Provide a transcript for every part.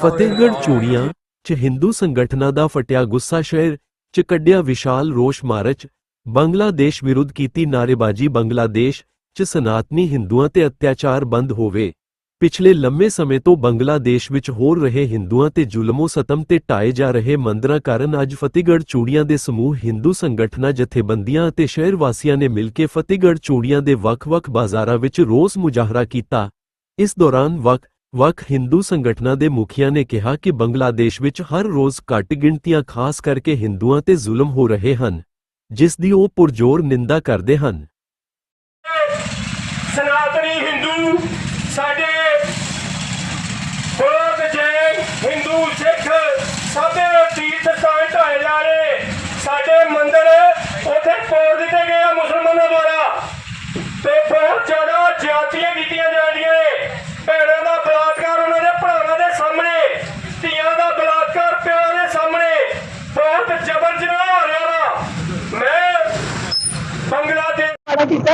ਫਤਿਹਗੜ੍ਹ ਚੂੜੀਆਂ ਚ ਹਿੰਦੂ ਸੰਗਠਨਾਂ ਦਾ ਫਟਿਆ ਗੁੱਸਾ ਸ਼ਹਿਰ ਚ ਕੱਢਿਆ ਵਿਸ਼ਾਲ ਰੋਸ਼ ਮਾਰਚ ਬੰਗਲਾਦੇਸ਼ ਵਿਰੁੱਧ ਕੀਤੀ ਨਾਅਰੇਬਾਜ਼ੀ ਬੰਗਲਾਦੇਸ਼ 'ਚ ਸਨਾਤਨੀ ਹਿੰਦੂਆਂ ਤੇ ਅਤਿਆਚਾਰ ਬੰਦ ਹੋਵੇ। ਪਿਛਲੇ ਲੰਮੇ ਸਮੇਂ ਤੋਂ ਬੰਗਲਾਦੇਸ਼ ਵਿੱਚ ਹੋ ਰਹੇ ਹਿੰਦੂਆਂ ਤੇ ਜ਼ੁਲਮੋ ਸਤਮ ਤੇ ਢਾਏ ਜਾ ਰਹੇ ਮੰਦਰਾਂ ਕਾਰਨ ਅੱਜ ਫਤਿਹਗੜ੍ਹ ਚੂੜੀਆਂ ਦੇ ਸਮੂਹ ਹਿੰਦੂ ਸੰਗਠਨਾਂ, ਜਥੇਬੰਦੀਆਂ ਅਤੇ ਸ਼ਹਿਰ ਵਾਸੀਆਂ ਨੇ ਮਿਲ ਕੇ ਫਤਿਹਗੜ੍ਹ ਚੂੜੀਆਂ ਦੇ ਵੱਖ-ਵੱਖ ਬਾਜ਼ਾਰਾਂ ਵਿੱਚ ਰੋਸ ਮੁਜ਼ਾਹਰਾ ਕੀਤਾ। ਇਸ ਦੌਰਾਨ ਵੱਖ ਵੱਖ ਹਿੰਦੂ ਸੰਗਠਨਾਂ ਦੇ ਮੁਖੀਆਂ ਨੇ ਕਿਹਾ ਕਿ ਬੰਗਲਾਦੇਸ਼ ਵਿੱਚ ਹਰ ਰੋਜ਼ ਘੱਟ ਗਿਣਤੀਆਂ, ਖਾਸ ਕਰਕੇ ਹਿੰਦੂਆਂ ਤੇ ਜ਼ੁਲਮ ਹੋ ਰਹੇ ਹਨ। ਜਿਸ ਦੀ ਉਹ ਪੁਰਜੋਰ ਨਿੰਦਾ ਕਰਦੇ ਹਨ। ਸਨਾਤਨੀ ਹਿੰਦੂ ਸਾਡੇ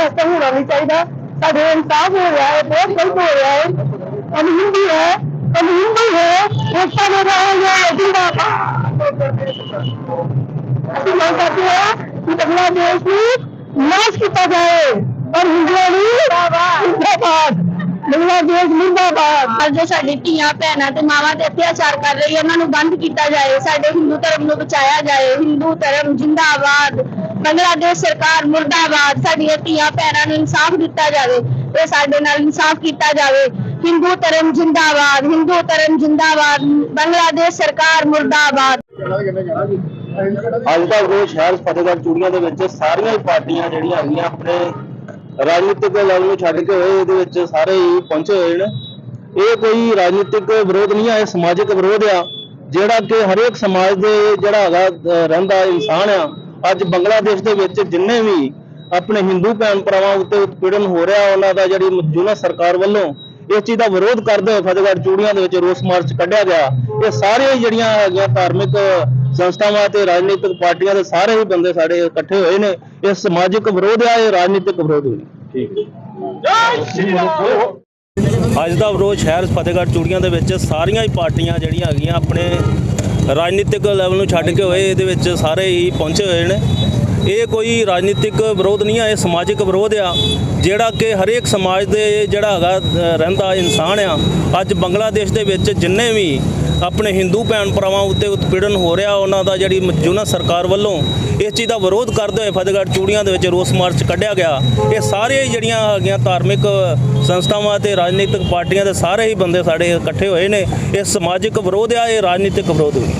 ਸਾਡਾ ਕੀਤਾ ਇਸ ਤਰ੍ਹਾਂ ਹੋਣਾ ਨਹੀਂ ਚਾਹੀਦਾ ਸਾਡੇ ਇਨਸਾਫ ਹੋ ਰਿਹਾ ਹੈ ਬਹੁਤ ਗਲਤ ਹੋ ਰਿਹਾ ਹੈ हम हिंदू है हम हिंदू है एकता में रहेंगे जिंदाबाद ਅਸੀਂ ਮੰਗ ਕਰਦੇ ਹਾਂ ਕਿ ਬੰਗਲਾਦੇਸ਼ ਨੂੰ ਨਾਸ਼ ਕੀਤਾ ਜਾਏ ਔਰ ਹਿੰਦੂਆਂ ਨੂੰ ਜਿੰਦਾਬਾਦ ਬੰਗਲਾਦੇਸ਼ ਮੁਰਦਾਬਾਦ ਅੱਜ ਜੋ ਸਾਡੀ ਧੀਆਂ ਭੈਣਾਂ ਤੇ ਮਾਵਾਂ ਤੇ ਅਤਿਆਚਾਰ ਕਰ ਰਹੀ ਹੈ ਉਹਨਾਂ ਨੂੰ ਬੰਦ ਕੀਤਾ ਜਾਏ ਸਾਡੇ ਹਿੰਦੂ ਧਰਮ ਨੂੰ ਬਚਾਇਆ ਜਾਏ ਹਿੰਦੂ ਧਰਮ ਜਿੰਦਾਬਾਦ ਬੰਗਲਾਦੇਸ਼ ਸਰਕਾਰ ਮੁਰਦਾਬਾਦ ਸਾਡੀਆਂ ਧੀਆਂ ਭੈਣਾਂ ਨੂੰ ਇਨਸਾਫ ਦਿੱਤਾ ਜਾਵੇ ਤੇ ਸਾਡੇ ਨਾਲ ਇਨਸਾਫ ਕੀਤਾ ਜਾਵੇ। ਹਿੰਦੂ ਧਰਮ ਜਿੰਦਾਬਾਦ, ਹਿੰਦੂ ਧਰਮ ਜਿੰਦਾਬਾਦ, ਬੰਗਲਾਦੇਸ਼ ਸਰਕਾਰ ਮੁਰਦਾਬਾਦ। ਅੱਜ ਦਾ ਰੋਜ਼ ਸ਼ਹਿਰ ਫਤਿਹਗੜ੍ਹ ਚੂੜੀਆਂ ਦੇ ਵਿੱਚ ਸਾਰੀਆਂ ਹੀ ਪਾਰਟੀਆਂ ਜਿਹੜੀਆਂ ਹੈਗੀਆਂ ਆਪਣੇ ਰਾਜਨੀਤਿਕ ਲੈਵਲ ਨੂੰ ਛੱਡ ਕੇ ਹੋਏ, ਇਹਦੇ ਵਿੱਚ ਸਾਰੇ ਹੀ ਪਹੁੰਚੇ ਹੋਏ ਨੇ। ਇਹ ਕੋਈ ਰਾਜਨੀਤਿਕ ਵਿਰੋਧ ਨਹੀਂ ਆ, ਇਹ ਸਮਾਜਿਕ ਵਿਰੋਧ ਆ। ਜਿਹੜਾ ਕਿ ਹਰੇਕ ਸਮਾਜ ਦੇ ਜਿਹੜਾ ਹੈਗਾ ਰਹਿੰਦਾ ਇਨਸਾਨ ਆ ਅੱਜ ਬੰਗਲਾਦੇਸ਼ ਦੇ ਵਿੱਚ ਜਿੰਨੇ ਵੀ ਆਪਣੇ ਹਿੰਦੂ ਭੈਣ ਭਰਾਵਾਂ ਉੱਤੇ ਉਤਪੀੜਨ ਹੋ ਰਿਹਾ ਉਹਨਾਂ ਦਾ ਜਿਹੜੀ ਮੌਜੂਦਾ ਸਰਕਾਰ ਵੱਲੋਂ ਇਸ ਚੀਜ਼ ਦਾ ਵਿਰੋਧ ਕਰਦੇ ਹੋਏ ਫਤਿਹਗੜ੍ਹ ਚੂੜੀਆਂ ਦੇ ਵਿੱਚ ਰੋਸ ਮਾਰਚ ਕੱਢਿਆ ਗਿਆ। ਇਹ ਸਾਰੇ ਜਿਹੜੀਆਂ ਹੈਗੀਆਂ ਧਾਰਮਿਕ ਸੰਸਥਾਵਾਂ ਤੇ ਰਾਜਨੀਤਿਕ ਪਾਰਟੀਆਂ ਦੇ ਸਾਰੇ ਹੀ ਬੰਦੇ ਸਾਡੇ ਇਕੱਠੇ ਹੋਏ ਨੇ। ਇਹ ਸਮਾਜਿਕ ਵਿਰੋਧ ਆ ਇਹ ਰਾਜਨੀਤਿਕ ਵਿਰੋਧ ਨਹੀਂ। ਅੱਜ ਦਾ ਵਿਰੋਧ ਸ਼ਹਿਰ ਫਤਿਹਗੜ੍ਹ ਚੂੜੀਆਂ ਦੇ ਵਿੱਚ ਸਾਰੀਆਂ ਹੀ ਪਾਰਟੀਆਂ ਜਿਹੜੀਆਂ ਹੈਗੀਆਂ ਆਪਣੇ ਰਾਜਨੀਤਿਕ ਲੈਵਲ ਨੂੰ ਛੱਡ ਕੇ ਹੋਏ, ਇਹਦੇ ਵਿੱਚ ਸਾਰੇ ਹੀ ਪਹੁੰਚੇ ਹੋਏ ਨੇ। ਇਹ ਕੋਈ ਰਾਜਨੀਤਿਕ ਵਿਰੋਧ ਨਹੀਂ ਆ, ਇਹ ਸਮਾਜਿਕ ਵਿਰੋਧ ਆ, ਜਿਹੜਾ ਕਿ ਹਰੇਕ ਸਮਾਜ ਦੇ ਜਿਹੜਾ ਹੈਗਾ ਰਹਿੰਦਾ ਇਨਸਾਨ ਆ। ਅੱਜ ਬੰਗਲਾਦੇਸ਼ ਦੇ ਵਿੱਚ ਜਿੰਨੇ ਵੀ ਆਪਣੇ ਹਿੰਦੂ ਭੈਣ ਭਰਾਵਾਂ ਉੱਤੇ ਉਤਪੀੜਨ ਹੋ ਰਿਹਾ, ਉਹਨਾਂ ਦਾ ਜਿਹੜੀ ਮੌਜੂਦਾ ਸਰਕਾਰ ਵੱਲੋਂ ਇਸ ਚੀਜ਼ ਦਾ ਵਿਰੋਧ ਕਰਦੇ ਹੋਏ ਫਤਿਹਗੜ੍ਹ ਚੂੜੀਆਂ ਦੇ ਵਿੱਚ ਰੋਸ ਮਾਰਚ ਕੱਢਿਆ ਗਿਆ। ਇਹ ਸਾਰੇ ਜਿਹੜੀਆਂ ਹੈਗੀਆਂ ਧਾਰਮਿਕ ਸੰਸਥਾਵਾਂ ਤੇ ਰਾਜਨੀਤਿਕ ਪਾਰਟੀਆਂ ਦੇ ਸਾਰੇ ਹੀ ਬੰਦੇ ਸਾਡੇ ਇਕੱਠੇ ਹੋਏ ਨੇ, ਇਹ ਸਮਾਜਿਕ ਵਿਰੋਧ ਆ, ਇਹ ਰਾਜਨੀਤਿਕ ਵਿਰੋਧ ਨਹੀਂ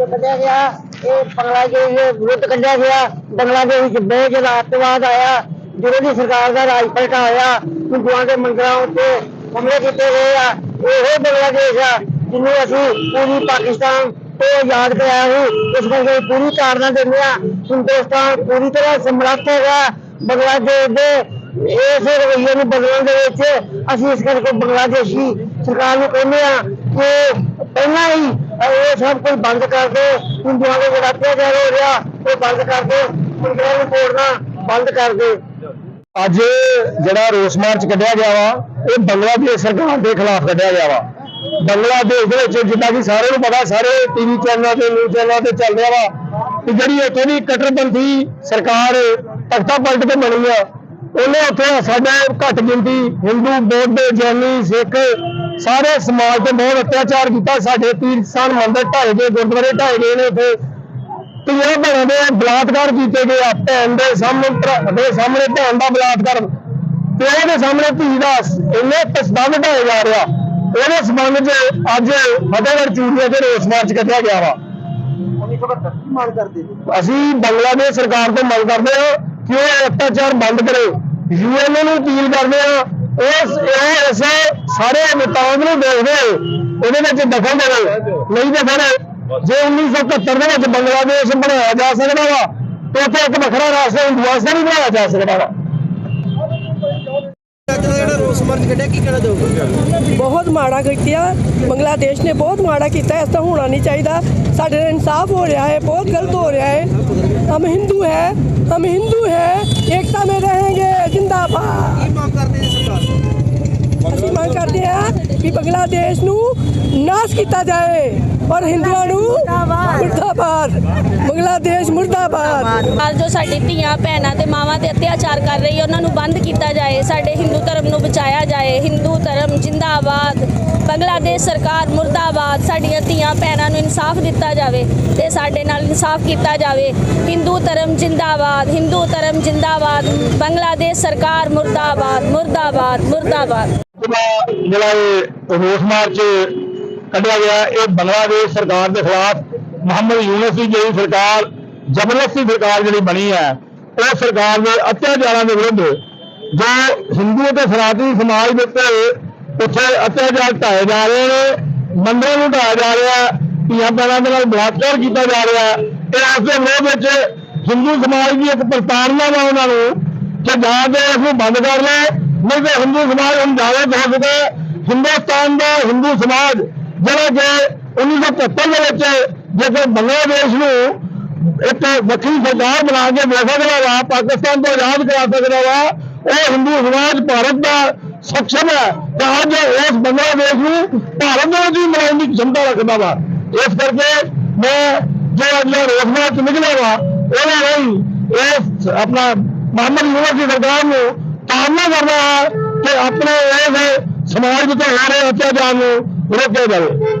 ਕੱਢਿਆ ਗਿਆ, ਇਹ ਬੰਗਲਾਦੇਸ਼ ਦੇ ਵਿਰੁੱਧ ਕੱਢਿਆ ਗਿਆ ਬੰਗਲਾਦੇਸ਼ ਵਿੱਚ ਬਹੁਤ ਜ਼ਿਆਦਾ ਅੱਤਵਾਦ ਆਇਆ, ਜਦੋਂ ਦੀ ਸਰਕਾਰ ਦਾ ਰਾਜ ਪਲਟਾ ਹੋਇਆ, ਹਿੰਦੂਆਂ ਦੇ ਮੰਦਰਾਂ ਉੱਤੇ ਹਮਲੇ ਕੀਤੇ ਗਏ ਆ, ਇਹੋ ਬੰਗਲਾਦੇਸ਼ ਆ। ਜਿਹਨੂੰ ਅਸੀਂ ਪੂਰੀ ਪਾਕਿਸਤਾਨ ਤੋਂ ਆਜ਼ਾਦ ਕਰਾਇਆ ਸੀ ਇਸ ਕਰਕੇ ਪੂਰੀ ਤਾੜਨਾ ਦਿੰਦੇ ਆ। ਹਿੰਦੁਸਤਾਨ ਪੂਰੀ ਤਰ੍ਹਾਂ ਸਮਰੱਥ ਹੈਗਾ। ਬੰਗਲਾਦੇਸ਼ ਦੇ ਇਸ ਰਵੱਈਏ ਨੂੰ ਬਦਲਣ ਦੇ ਵਿੱਚ ਅਸੀਂ ਇਸ ਕਰਕੇ ਬੰਗਲਾਦੇਸ਼ੀ ਸਰਕਾਰ ਨੂੰ ਕਹਿੰਦੇ ਆ ਕਿ ਪਹਿਲਾਂ ਹੀ ਇਹ ਸਭ ਕੁਝ ਬੰਦ ਕਰ ਦਿਓ। ਹਿੰਦੂਆਂ ਦੇ ਜਿਹੜਾ ਅਤਿਆਚਾਰ ਹੋ ਰਿਹਾ, ਉਹ ਬੰਦ ਕਰ ਦਿਓ। ਮੰਦਰਾਂ ਨੂੰ ਤੋੜਨਾ ਬੰਦ ਕਰ ਦਿਓ। ਅੱਜ ਜਿਹੜਾ ਰੋਸ ਮਾਰਚ ਕੱਢਿਆ ਗਿਆ ਵਾ, ਇਹ ਬੰਗਲਾਦੇਸ਼ ਸਰਕਾਰ ਦੇ ਖਿਲਾਫ ਕੱਢਿਆ ਗਿਆ ਵਾ। ਬੰਗਲਾਦੇਸ਼ ਦੇ ਵਿੱਚ ਜਿੱਦਾਂ ਕਿ ਸਾਰਿਆਂ ਨੂੰ ਪਤਾ, ਸਾਰੇ ਟੀਵੀ ਚੈਨਲਾਂ ਤੇ ਨਿਊਜ਼ ਚੈਨਲਾਂ ਤੇ ਚੱਲ ਰਿਹਾ ਵਾ ਕਿ ਜਿਹੜੀ ਉੱਥੇ ਦੀ ਕਟਰਪੰਥੀ ਸਰਕਾਰ ਤਖਤਾ ਪਲਟ ਕੇ ਬਣੀ ਆ, ਉਹਨੇ ਉੱਥੇ ਸਾਡਾ ਘੱਟ ਗਿਣਤੀ ਹਿੰਦੂ ਬੌਧ ਜੈਨੀ ਸਿੱਖ ਸਾਰੇ ਸਮਾਜ ਤੇ ਬਹੁਤ ਅਤਿਆਚਾਰ ਕੀਤਾ, ਸਾਡੇ ਤੀਰਥ ਸਥਾਨ ਮੰਦਿਰ ਢਾਏ ਗਏ, ਗੁਰਦੁਆਰੇ ਢਾਏ ਗਏ ਨੇ ਉੱਥੇ। ਧੀਆਂ ਭੈਣਾਂ ਦੇ ਬਲਾਤਕਾਰ ਕੀਤੇ ਗਏ ਆ, ਭੈਣ ਦੇ ਸਾਹਮਣੇ ਦੇ ਸਾਹਮਣੇ, ਭੈਣ ਦਾ ਬਲਾਤਕਾਰ। ਪਿਓ ਦੇ ਸਾਹਮਣੇ ਧੀ ਦਾ ਇੰਨੇ ਤਸਦੰਦ ਢਾਏ ਜਾ ਰਿਹਾ। ਉਹਦੇ ਸੰਬੰਧ 'ਚ ਅੱਜ ਫਤਿਹਗੜ੍ਹ ਚੂੜੀਆਂ ਤੇ ਰੋਸ ਮਾਰਚ ਕੱਢਿਆ ਗਿਆ ਵਾ। ਅਸੀਂ ਬੰਗਲਾਦੇਸ਼ ਸਰਕਾਰ ਤੋਂ ਮੰਗ ਕਰਦੇ ਹਾਂ ਕਿ ਉਹ ਅਤਿਆਚਾਰ ਬੰਦ ਕਰੇ। ਯੂਐਨ ਨੂੰ ਅਪੀਲ ਕਰਦੇ ਹਾਂ ਉਸ ਇਹ ਇਸ ਸਾਰੇ ਨੇਤਾਵਾਂ ਨੂੰ ਦੇਖਦੇ ਹੋਏ ਉਹਦੇ ਵਿੱਚ ਦਖਲ ਦੇਵੇ, ਨਹੀਂ ਤੇ ਫਿਰ ਜੇ 1971 ਦੇ ਵਿੱਚ ਬੰਗਲਾਦੇਸ਼ ਬਣਾਇਆ ਜਾ ਸਕਦਾ ਵਾ, ਤੇ ਉੱਥੇ ਇੱਕ ਵੱਖਰਾ ਰਾਸ਼ਟਰ ਹਿੰਦੂ ਵਾਸਤੇ ਨਹੀਂ ਬਣਾਇਆ ਜਾ ਸਕਦਾ ਵਾ। ਬਹੁਤ ਮਾੜਾ ਕੀਤਾ ਬੰਗਲਾਦੇਸ਼ ਨੇ ਬਹੁਤ ਮਾੜਾ ਕੀਤਾ ਇਸ ਤਰ੍ਹਾਂ ਹੋਣਾ ਨਹੀਂ ਚਾਹੀਦਾ ਸਾਡੇ ਨਾਲ ਇਨਸਾਫ ਹੋ ਰਿਹਾ ਹੈ ਬਹੁਤ ਗਲਤ ਹੋ ਰਿਹਾ ਹੈ ਹਮ ਹਿੰਦੂ ਹੈ ਹਮ ਹਿੰਦੂ ਹੈ ਏਕਤਾ में रहेंगे जिंदाबाद ਅਸੀਂ ਮੰਗ ਕਰਦੇ ਹਾਂ ਕਿ ਬੰਗਲਾਦੇਸ਼ ਨੂੰ ਨਾਸ਼ ਕੀਤਾ ਜਾਏ ਔਰ ਹਿੰਦੂਆਂ ਨੂੰ ਮੁਰਦਾਬਾਦ। ਬੰਗਲਾਦੇਸ਼ ਮੁਰਦਾਬਾਦ। ਨਾਲ ਜੋ ਸਾਡੀ ਧੀਆਂ ਭੈਣਾਂ ਤੇ ਮਾਵਾਂ ਤੇ ਅਤਿਆਚਾਰ ਕਰ ਰਹੀ ਹੈ ਉਹਨਾਂ ਨੂੰ ਬੰਦ ਕੀਤਾ ਜਾਏ ਸਾਡੇ ਹਿੰਦੂ ਧਰਮ ਨੂੰ ਬਚਾਇਆ ਜਾਏ ਹਿੰਦੂ ਧਰਮ ਜਿੰਦਾਬਾਦ ਬੰਗਲਾਦੇਸ਼ ਸਰਕਾਰ ਮੁਰਦਾਬਾਦ ਸਾਡੀਆਂ ਧੀਆਂ ਭੈਣਾਂ ਨੂੰ ਇਨਸਾਫ ਦਿੱਤਾ ਜਾਵੇ ਤੇ ਸਾਡੇ ਨਾਲ ਇਨਸਾਫ ਕੀਤਾ ਜਾਵੇ। ਹਿੰਦੂ ਧਰਮ ਜਿੰਦਾਬਾਦ ਹਿੰਦੂ ਧਰਮ ਜਿੰਦਾਬਾਦ ਬੰਗਲਾਦੇਸ਼ ਸਰਕਾਰ ਮੁਰਦਾਬਾਦ ਮੁਰਦਾਬਾਦ ਮੁਰਦਾਬਾਦ। ਜਿਹੜਾ ਜਿਹੜਾ ਇਹ ਰੋਸ ਮਾਰਚ ਕੱਢਿਆ ਗਿਆ, ਇਹ ਬੰਗਲਾਦੇਸ਼ ਸਰਕਾਰ ਦੇ ਖਿਲਾਫ ਮੁਹੰਮਦ ਯੂਨਸ ਦੀ ਜਿਹੜੀ ਸਰਕਾਰ, ਜ਼ਬਰਦਸਤੀ ਸਰਕਾਰ ਜਿਹੜੀ ਬਣੀ ਹੈ, ਉਹ ਸਰਕਾਰ ਦੇ ਅਤਿਆਚਾਰਾਂ ਦੇ ਵਿਰੁੱਧ ਜੋ ਹਿੰਦੂ ਅਤੇ ਸਨਾਤਨੀ ਸਮਾਜ ਦੇ ਉੱਤੇ ਉੱਥੇ ਅਤਿਆਚਾਰ ਢਾਏ ਜਾ ਰਹੇ ਨੇ, ਮੰਦਰਾਂ ਨੂੰ ਢਾਇਆ ਜਾ ਰਿਹਾ, ਧੀਆਂ ਭੈਣਾਂ ਦੇ ਨਾਲ ਬਲਾਤਕਾਰ ਕੀਤਾ ਜਾ ਰਿਹਾ ਤੇ ਇਹ ਦੇ ਵਿਰੋਧ ਵਿੱਚ ਹਿੰਦੂ ਸਮਾਜ ਦੀ ਇੱਕ ਪ੍ਰਤਾੜਨਾ ਵਾ ਉਹਨਾਂ ਨੂੰ ਕਿ ਜਾਂ ਤੇ ਇਸ ਨੂੰ ਬੰਦ ਕਰ ਲੈ ਨਹੀਂ ਤੇ ਹਿੰਦੂ ਸਮਾਜ ਹੁਣ ਜਾਗਰਤ ਹੋ ਚੁੱਕਾ ਹਿੰਦੁਸਤਾਨ ਦਾ ਹਿੰਦੂ ਸਮਾਜ ਜਿਹੜਾ ਕਿ 1975 ਦੇ ਵਿੱਚ ਜੇਕਰ ਬੰਗਲਾਦੇਸ਼ ਨੂੰ ਇੱਕ ਵੱਖਰੀ ਸਰਕਾਰ ਬਣਾ ਕੇ ਦੇ ਸਕਦਾ ਵਾ, ਪਾਕਿਸਤਾਨ ਤੋਂ ਆਜ਼ਾਦ ਕਰਾ ਸਕਦਾ ਵਾ, ਉਹ ਹਿੰਦੂ ਸਮਾਜ ਭਾਰਤ ਦਾ ਸક્ષਮ ਹੈ। ਤਾਂ ਅੱਜ ਉਸ ਬੰਗਲਾਦੇਸ਼ ਨੂੰ ਭਾਰਤ ਦੇ ਵਿੱਚ ਵੀ ਬਣਾਉਣ ਦੀ ਖਮਤਾ ਰੱਖਦਾ ਵਾ। ਇਸ ਕਰਕੇ ਮੈਂ ਜੋ ਅੱਜ ਰੋਸ ਮਾਰਚ ਨਿਕਲਿਆ ਵਾ, ਉਹਦੇ ਲਈ ਇਸ ਆਪਣਾ ਮੁਹੰਮਦ ਯੂਨਸ ਦੀ ਸਰਕਾਰ ਨੂੰ ਤਾੜਨਾ ਕਰਨਾ ਹੈ ਕਿ ਆਪਣੇ ਇਸ ਸਮਾਜ ਵਿੱਚ ਹੋ ਰਹੇ ਅਤਿਆਚਾਰ ਨੂੰ ਰੋਕਿਆ ਜਾਵੇ।